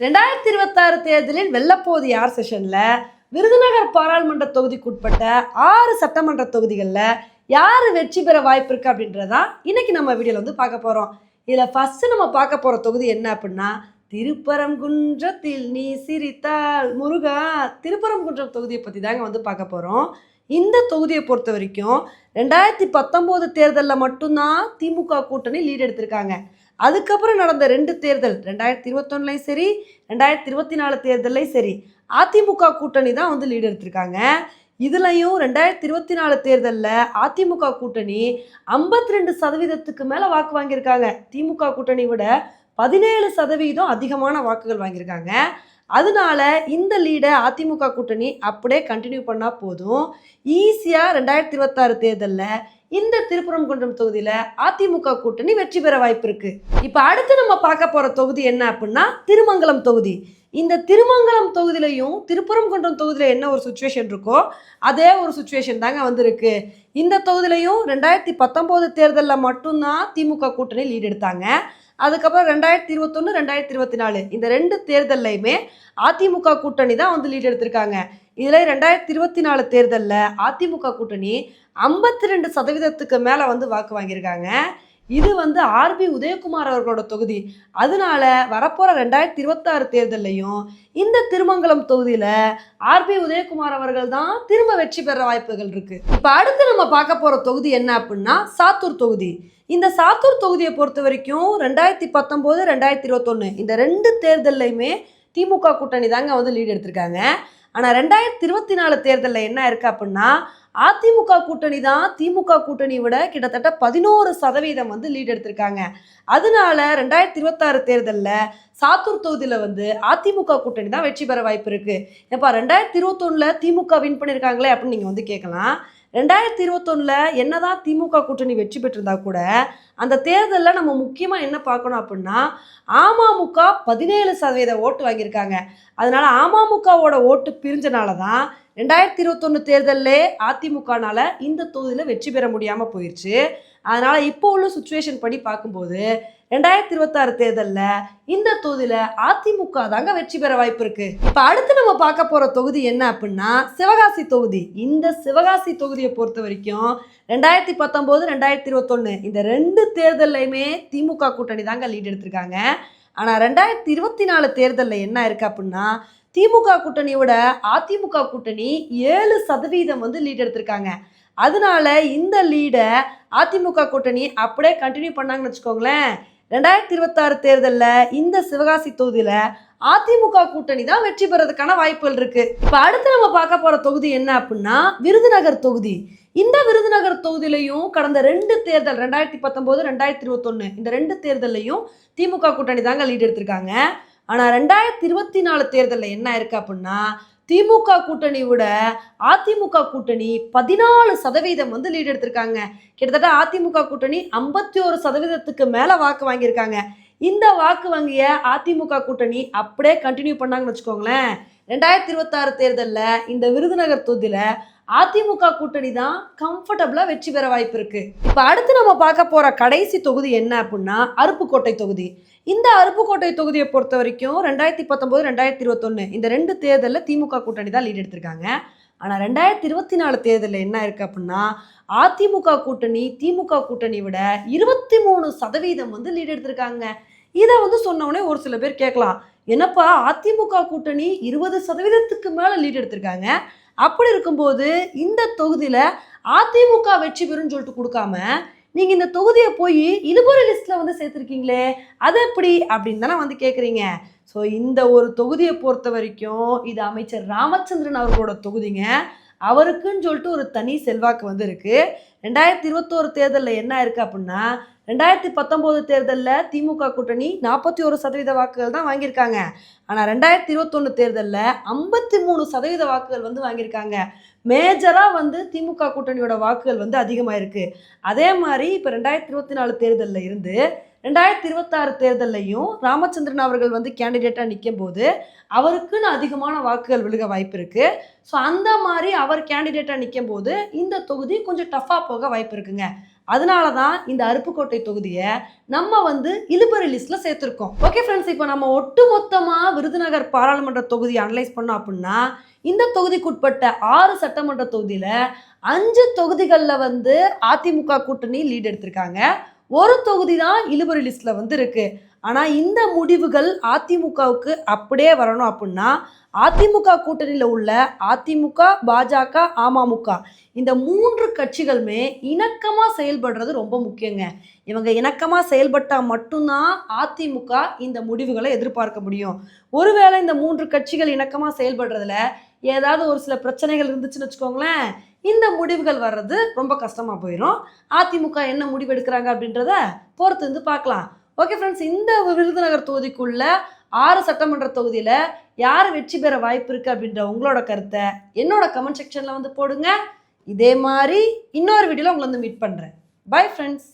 ரெண்டாயிரத்தி இருபத்தாறு தேர்தலில் வெல்லப்போது யார் செஷனில் விருதுநகர் பாராளுமன்ற தொகுதிக்குட்பட்ட ஆறு சட்டமன்ற தொகுதிகளில் யார் வெற்றி பெற வாய்ப்பு இருக்கு அப்படின்றதா இன்னைக்கு நம்ம வீடியோவில் வந்து பார்க்க போகிறோம் இதில் ஃபஸ்ட்டு நம்ம பார்க்க போகிற தொகுதி என்ன அப்படின்னா திருப்பரங்குன்றத்தில் நீ சிரித்தால் முருகா. திருப்பரங்குன்றம் தொகுதியை பற்றி தாங்க வந்து பார்க்க போகிறோம் இந்த தொகுதியை பொறுத்த வரைக்கும் ரெண்டாயிரத்தி பத்தொம்போது தேர்தலில் மட்டும்தான் திமுக கூட்டணி லீட் எடுத்திருக்காங்க. அதுக்கப்புறம் நடந்த ரெண்டு தேர்தல் ரெண்டாயிரத்தி இருபத்தொன்னுலையும் சரி ரெண்டாயிரத்தி இருபத்தி நாலு தேர்தல்லையும் சரி அதிமுக கூட்டணி தான் வந்து லீடு எடுத்திருக்காங்க. இதுலையும் ரெண்டாயிரத்தி இருபத்தி நாலு தேர்தலில் அதிமுக கூட்டணி ஐம்பத்தி ரெண்டு சதவீதத்துக்கு மேலே வாக்கு வாங்கியிருக்காங்க. திமுக கூட்டணி விட பதினேழு சதவீதம் அதிகமான வாக்குகள் வாங்கியிருக்காங்க. அதனால இந்த லீடை அதிமுக கூட்டணி அப்படியே கண்டினியூ பண்ணால் போதும். ஈஸியாக ரெண்டாயிரத்தி இருபத்தாறு தேர்தலில் இந்த திருப்பரங்குன்றம் தொகுதியில் அதிமுக கூட்டணி வெற்றி பெற வாய்ப்பு இருக்கு. இப்போ அடுத்து நம்ம பார்க்க போகிற தொகுதி என்ன அப்படின்னா திருமங்கலம் தொகுதி. இந்த திருமங்கலம் தொகுதியிலையும் திருப்பரங்குன்றம் தொகுதியில் என்ன ஒரு சுச்சுவேஷன் இருக்கோ அதே ஒரு சுச்சுவேஷன் தாங்க வந்திருக்கு. இந்த தொகுதியிலையும் ரெண்டாயிரத்தி பத்தொம்போது தேர்தலில் மட்டும்தான் திமுக கூட்டணி லீட் எடுத்தாங்க. அதுக்கப்புறம் ரெண்டாயிரத்தி இருபத்தொன்று ரெண்டாயிரத்தி இருபத்தி நாலு இந்த ரெண்டு தேர்தல்லையுமே அதிமுக கூட்டணி தான் வந்து லீட் எடுத்திருக்காங்க. இதில் ரெண்டாயிரத்தி இருபத்தி நாலு தேர்தலில் அதிமுக கூட்டணி ஐம்பத்தி ரெண்டு சதவீதத்துக்கு மேலே வந்து வாக்கு வாங்கியிருக்காங்க. இது வந்து ஆர்பி உதயகுமார் அவர்களோட தொகுதி. அதனால வரப்போகிற ரெண்டாயிரத்தி இருபத்தாறு தேர்தல்லையும் இந்த திருமங்கலம் தொகுதியில் ஆர்பி உதயகுமார் அவர்கள் தான் திரும்ப வெற்றி பெற வாய்ப்புகள் இருக்கு. இப்போ அடுத்து நம்ம பார்க்க போகிற தொகுதி என்ன அப்படின்னா சாத்தூர் தொகுதி. இந்த சாத்தூர் தொகுதியை பொறுத்த வரைக்கும் ரெண்டாயிரத்தி பத்தொம்போது ரெண்டாயிரத்தி இருபத்தொன்று இந்த ரெண்டு தேர்தல்லையுமே திமுக கூட்டணி தாங்க வந்து லீடு எடுத்திருக்காங்க. ஆனால் ரெண்டாயிரத்தி இருபத்தி நாலு தேர்தலில் என்ன இருக்கு அப்படின்னா அதிமுக கூட்டணி தான் திமுக கூட்டணி விட கிட்டத்தட்ட பதினோரு சதவீதம் வந்து லீட் எடுத்திருக்காங்க. அதனால ரெண்டாயிரத்தி இருபத்தாறு தேர்தலில் சாத்தூர் தொகுதியில் வந்து அதிமுக கூட்டணி தான் வெற்றி பெற வாய்ப்பு இருக்கு. ஏப்பா ரெண்டாயிரத்தி இருபத்தொன்னில் திமுக வின் பண்ணியிருக்காங்களே அப்படின்னு நீங்கள் வந்து கேட்கலாம். ரெண்டாயிரத்தி இருபத்தொன்னில் என்னதான் திமுக கூட்டணி வெற்றி பெற்றிருந்தா கூட அந்த தேர்தலில் நம்ம முக்கியமாக என்ன பார்க்கணும் அப்படின்னா அமமுக பதினேழு சதவீத ஓட்டு வாங்கியிருக்காங்க. அதனால அமமுகவோட ஓட்டு பிரிஞ்சனால தான் ரெண்டாயிரத்தி இருபத்தொன்று தேர்தலில் அதிமுகனால் இந்த தொகுதியில் வெற்றி பெற முடியாமல் போயிடுச்சு அதனால் இப்போ உள்ள சுச்சுவேஷன் படி பார்க்கும்போது ரெண்டாயிரத்தி இருபத்தாறு தேர்தலில் இந்த தொகுதியில் அதிமுக தாங்க வெற்றி பெற வாய்ப்பு இருக்குது இப்போ அடுத்து நம்ம பார்க்க போகிற தொகுதி என்ன அப்படின்னா சிவகாசி தொகுதி. இந்த சிவகாசி தொகுதியை பொறுத்த வரைக்கும் ரெண்டாயிரத்தி பத்தொம்போது ரெண்டாயிரத்தி இருபத்தொன்று இந்த ரெண்டு தேர்தல்லையுமே திமுக கூட்டணி தாங்க லீட் எடுத்திருக்காங்க. ஆனால் ரெண்டாயிரத்தி இருபத்தி நாலு தேர்தலில் என்ன இருக்குது அப்படின்னா திமுக கூட்டணியோட அதிமுக கூட்டணி ஏழு சதவீதம் வந்து லீட் எடுத்திருக்காங்க. அதனால இந்த லீடை அதிமுக கூட்டணி அப்படியே கண்டினியூ பண்ணாங்கன்னு வச்சுக்கோங்களேன். ரெண்டாயிரத்தி இருபத்தாறு தேர்தலில் இந்த சிவகாசி தொகுதியில் அதிமுக கூட்டணி தான் வெற்றி பெறதுக்கான வாய்ப்புகள் இருக்கு. இப்போ அடுத்து நம்ம பார்க்க போற தொகுதி என்ன அப்படின்னா விருதுநகர் தொகுதி. இந்த விருதுநகர் தொகுதியிலையும் கடந்த ரெண்டு தேர்தல் ரெண்டாயிரத்தி பத்தொம்போது ரெண்டாயிரத்தி இருபத்தொன்று இந்த ரெண்டு தேர்தல்லையும் திமுக கூட்டணி தாங்க லீட் எடுத்திருக்காங்க. ஆனால் ரெண்டாயிரத்தி இருபத்தி நாலு தேர்தலில் என்ன இருக்கு அப்படின்னா திமுக கூட்டணி விட அதிமுக கூட்டணி பதினாலு சதவீதம் வந்து லீடு எடுத்திருக்காங்க. கிட்டத்தட்ட அதிமுக கூட்டணி ஐம்பத்தி ஒரு சதவீதத்துக்கு மேலே வாக்கு வாங்கியிருக்காங்க. இந்த வாக்கு வங்கிய அதிமுக கூட்டணி அப்படியே கண்டினியூ பண்ணாங்கன்னு வச்சுக்கோங்களேன். ரெண்டாயிரத்தி இருபத்தாறு தேர்தலில் இந்த விருதுநகர் தொகுதியில் அதிமுக கூட்டணி தான் கம்ஃபர்டபுளாக வெற்றி பெற வாய்ப்பு இருக்கு. இப்போ அடுத்து நம்ம பார்க்க போகிற கடைசி தொகுதி என்ன அப்படின்னா அருப்புக்கோட்டை தொகுதி. இந்த அருப்புக்கோட்டை தொகுதியை பொறுத்த வரைக்கும் ரெண்டாயிரத்தி பத்தொம்போது ரெண்டாயிரத்தி இருபத்தொன்று இந்த ரெண்டு தேர்தலில் திமுக கூட்டணி தான் லீட் எடுத்திருக்காங்க. ஆனால் ரெண்டாயிரத்தி இருபத்தி நாலு தேர்தலில் என்ன இருக்குது அப்படின்னா அதிமுக கூட்டணி திமுக கூட்டணி விட இருபத்தி மூணு சதவீதம் வந்து லீட் எடுத்திருக்காங்க. இதை வந்து சொன்னவொடனே ஒரு சில பேர் கேட்கலாம் என்னப்பா அதிமுக கூட்டணி இருபது சதவீதத்துக்கு மேலே லீட் எடுத்திருக்காங்க? அப்படி இருக்கும்போது இந்த தொகுதியில் அதிமுக வெற்றி பெறும்னு சொல்லிட்டு கொடுக்காம நீங்கள் இந்த தொகுதியை போய் இழுபறி லிஸ்ட்டில் வந்து சேர்த்துருக்கீங்களே அது எப்படி அப்படின்னு தானே வந்து கேட்குறீங்க ஸோ இந்த ஒரு தொகுதியை பொறுத்த வரைக்கும் இது அமைச்சர் ராமச்சந்திரன் அவர்களோட தொகுதிங்க. அவருக்குன்னு சொல்லிட்டு ஒரு தனி செல்வாக்கு வந்து இருக்குது ரெண்டாயிரத்தி இருபத்தோரு தேர்தலில் என்ன இருக்குது அப்படின்னா ரெண்டாயிரத்தி பத்தொம்போது தேர்தலில் திமுக கூட்டணி நாற்பத்தி ஒரு சதவீத வாக்குகள் தான் வாங்கியிருக்காங்க. ஆனால் ரெண்டாயிரத்தி இருபத்தொன்று தேர்தலில் ஐம்பத்தி மூணு சதவீத வாக்குகள் வந்து வாங்கியிருக்காங்க. மேஜராக வந்து திமுக கூட்டணியோட வாக்குகள் வந்து அதிகமாக இருக்குது அதே மாதிரி இப்போ ரெண்டாயிரத்தி இருபத்தி நாலு தேர்தலில் இருந்து ரெண்டாயிரத்தி இருபத்தாறு தேர்தல்லையும் ராமச்சந்திரன் அவர்கள் வந்து கேண்டிடேட்டாக நிற்கும் போது அவருக்குன்னு அதிகமான வாக்குகள் விழுக வாய்ப்பு இருக்குது ஸோ அந்த மாதிரி அவர் கேண்டிடேட்டாக நிற்கும் போது இந்த தொகுதி கொஞ்சம் டஃப்பாக போக வாய்ப்பு இருக்குங்க அதனால தான் இந்த அருப்புக்கோட்டை தொகுதியை நம்ம வந்து இழுபறி லிஸ்ட்ல சேர்த்துருக்கோம். ஓகே ஃப்ரெண்ட்ஸ் இப்போ நம்ம ஒட்டுமொத்தமாக விருதுநகர் பாராளுமன்ற தொகுதியை அனலைஸ் பண்ணோம் அப்படின்னா இந்த தொகுதிக்குட்பட்ட ஆறு சட்டமன்ற தொகுதியில் அஞ்சு தொகுதிகளில் வந்து அதிமுக கூட்டணி லீட் எடுத்திருக்காங்க. ஒரு தொகுதி தான் இழுபறி லிஸ்ட்ல வந்து இருக்கு ஆனால் இந்த முடிவுகள் அதிமுகவுக்கு அப்படியே வரணும் அப்படின்னா அதிமுக கூட்டணியில் உள்ள அதிமுக பாஜக அமமுக இந்த மூன்று கட்சிகளுமே இணக்கமாக செயல்படுறது ரொம்ப முக்கியங்க. இவங்க இணக்கமாக செயல்பட்டால் மட்டும்தான் அதிமுக இந்த முடிவுகளை எதிர்பார்க்க முடியும். ஒருவேளை இந்த மூன்று கட்சிகள் இணக்கமாக செயல்படுறதுல ஏதாவது ஒரு சில பிரச்சனைகள் இருந்துச்சுன்னு வச்சுக்கோங்களேன் இந்த முடிவுகள் வர்றது ரொம்ப கஷ்டமாக போயிடும் அதிமுக என்ன முடிவு எடுக்கிறாங்க அப்படின்றத பொறுத்து வந்து பார்க்கலாம். ஓகே ஃப்ரெண்ட்ஸ் இந்த விருதுநகர் தொகுதிக்குள்ள ஆறு சட்டமன்ற தொகுதியில் யார் வெற்றி பெற வாய்ப்பு இருக்குது அப்படின்ற உங்களோட கருத்தை என்னோட கமெண்ட் செக்ஷனில் வந்து போடுங்க. இதே மாதிரி இன்னொரு வீடியோவில் உங்களை வந்து மீட் பண்ணுறேன் பை ஃப்ரெண்ட்ஸ்